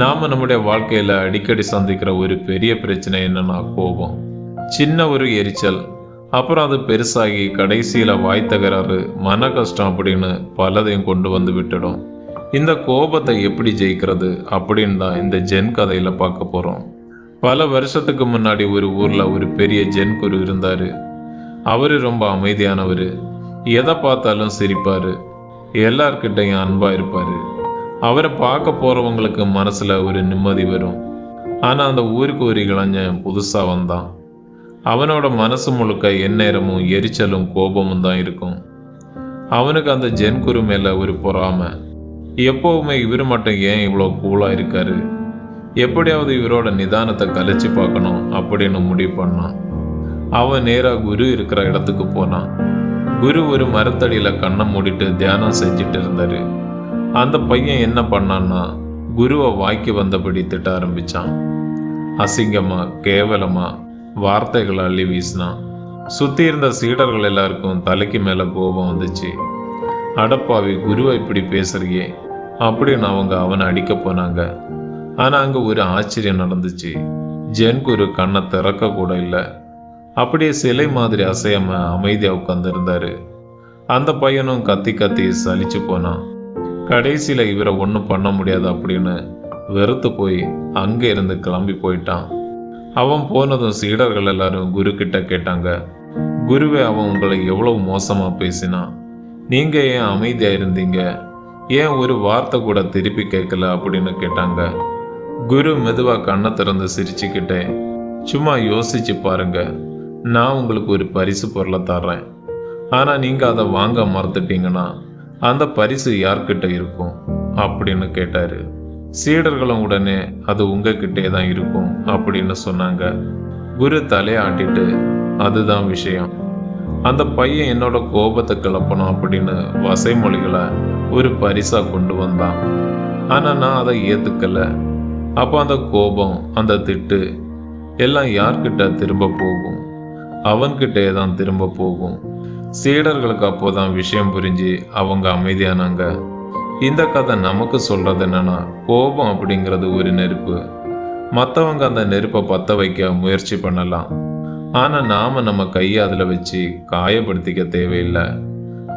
நாம நம்முடைய வாழ்க்கையில அடிக்கடி சந்திக்கிற ஒரு பெரிய பிரச்சனை என்னன்னா கோபம். சின்ன ஒரு எரிச்சல் அப்புறம் அது பெருசாகி கடைசியில வாய் தகராறு மன கஷ்டம் அப்படின்னு பலதையும் கொண்டு வந்து விட்டுடும். இந்த கோபத்தை எப்படி ஜெயிக்கிறது அப்படின்னு தான் இந்த ஜென் கதையில பார்க்க போறோம். பல வருஷத்துக்கு முன்னாடி ஒரு ஊர்ல ஒரு பெரிய ஜென் குரு இருந்தாரு. அவரு ரொம்ப அமைதியானவர். எதை பார்த்தாலும் சிரிப்பாரு. எல்லார்கிட்டையும் அன்பா இருப்பாரு. அவரை பார்க்க போகிறவங்களுக்கு மனசில் ஒரு நிம்மதி வரும். ஆனால் அந்த ஊருக்கு ஒரு இளைஞன் புதுசாக வந்தான். அவனோட மனசு முழுக்க எந்நேரமும் எரிச்சலும் கோபமும் தான் இருக்கும். அவனுக்கு அந்த ஜென் குரு ஒரு பொறாமை. எப்போவுமே இவர் மட்டும் ஏன் இவ்வளோ கூலாக இருக்காரு? எப்படியாவது இவரோட நிதானத்தை கலைச்சு பார்க்கணும் அப்படின்னு முடிவு பண்ணான். அவன் நேராக குரு இருக்கிற இடத்துக்கு போனான். குரு ஒரு மரத்தடியில் கண்ணை மூடிட்டு தியானம் செஞ்சுட்டு இருந்தாரு. அந்த பையன் என்ன பண்ணான்னா குருவை வாய்க்கு வந்தபடி திட்ட ஆரம்பித்தான் அசிங்கமாக கேவலமாக வார்த்தைகளை அள்ளி வீசினான். சுற்றி இருந்த சீடர்கள் எல்லாருக்கும் தலைக்கு மேலே கோபம் வந்துச்சு. அடப்பாவி குருவை இப்படி பேசுறியே? அப்படின்னு அவங்க அவனை அடிக்க போனாங்க. ஆனால் அங்கே ஒரு ஆச்சரியம் நடந்துச்சு. ஜென் குரு கண்ணை திறக்க கூட இல்லை. அப்படியே சிலை மாதிரி அசையாம அமைதியாக உட்காந்துருந்தாரு அந்த பையனும் கத்தி கத்தி சலிச்சு போனான். கடைசியில் இவரை ஒன்றும் பண்ண முடியாது அப்படின்னு வெறுத்து போய் அங்கே இருந்து கிளம்பி போயிட்டான். அவன் போனதும் சீடர்கள் எல்லாரும் குரு கிட்ட கேட்டாங்க குருவே அவன் உங்களை எவ்வளவு மோசமாக பேசினான்? நீங்கள் ஏன் அமைதியாக இருந்தீங்க? ஏன் ஒரு வார்த்தை கூட திருப்பி கேட்கல? அப்படின்னு கேட்டாங்க. குரு மெதுவாக கண்ணை திறந்து சிரிச்சுக்கிட்டே சும்மா யோசிச்சு பாருங்க நான் உங்களுக்கு ஒரு பரிசு பொருளை தர்றேன். ஆனால் நீங்கள் அதை வாங்க மறந்துட்டீங்கன்னா அந்த பரிசு யார்கிட்ட இருக்கும்? அப்படின்னு கேட்டாரு. சீடர்களும் உடனே அது உங்ககிட்டே தான் இருக்கும் அப்படின்னு சொன்னாங்க. குரு தலையாட்டிட்டு அதுதான் விஷயம். அந்த பையன் என்னோட கோபத்தை கிளப்பணும் அப்படின்னு வசைமொழிகளை ஒரு பரிசா கொண்டு வந்தான். ஆனா நான் அதை ஏத்துக்கல. அப்போ அந்த கோபம் அந்த திட்டு எல்லாம் யார்கிட்ட திரும்ப போகும்? அவன்கிட்டே தான் திரும்ப போகும். சீடர்களுக்கு அப்போதான் விஷயம் புரிஞ்சு அவங்க அமைதியானாங்க. இந்த கதை நமக்கு சொல்கிறது என்னென்னா கோபம் அப்படிங்கிறது ஒரு நெருப்பு. மற்றவங்க அந்த நெருப்பை பற்ற வைக்க முயற்சி பண்ணலாம். ஆனால் நாம் நம்ம கையை அதில் வச்சு காயப்படுத்திக்க தேவையில்லை.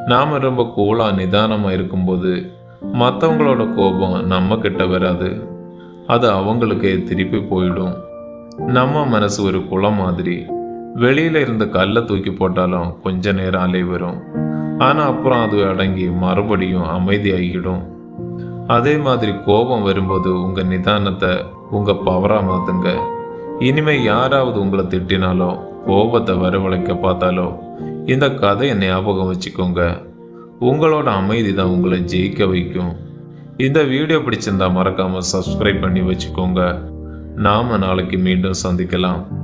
நாம் ரொம்ப கூலாக நிதானமாக இருக்கும்போது மற்றவங்களோட கோபம் நம்ம கிட்ட வராது. அது அவங்களுக்கே திருப்பி போயிடும். நம்ம மனசு ஒரு குளம் மாதிரி. வெளியில இருந்து கல்லை தூக்கி போட்டாலும் கொஞ்ச நேரம் அலை வரும். ஆனா அப்புறம் அது அடங்கி மறுபடியும் அமைதியாகிடும். அதே மாதிரி கோபம் வரும்போது உங்க நிதானத்தை உங்க பவரா மாத்துங்க. இனிமே யாராவது உங்களை திட்டினாலோ கோபத்தை வரவழைக்க பார்த்தாலோ இந்த கதையை ஞாபகம் வச்சுக்கோங்க. உங்களோட அமைதி தான் உங்களை ஜெயிக்க வைக்கும். இந்த வீடியோ பிடிச்சிருந்தா மறக்காம சப்ஸ்கிரைப் பண்ணி வச்சுக்கோங்க. நாம நாளைக்கு மீண்டும் சந்திக்கலாம்.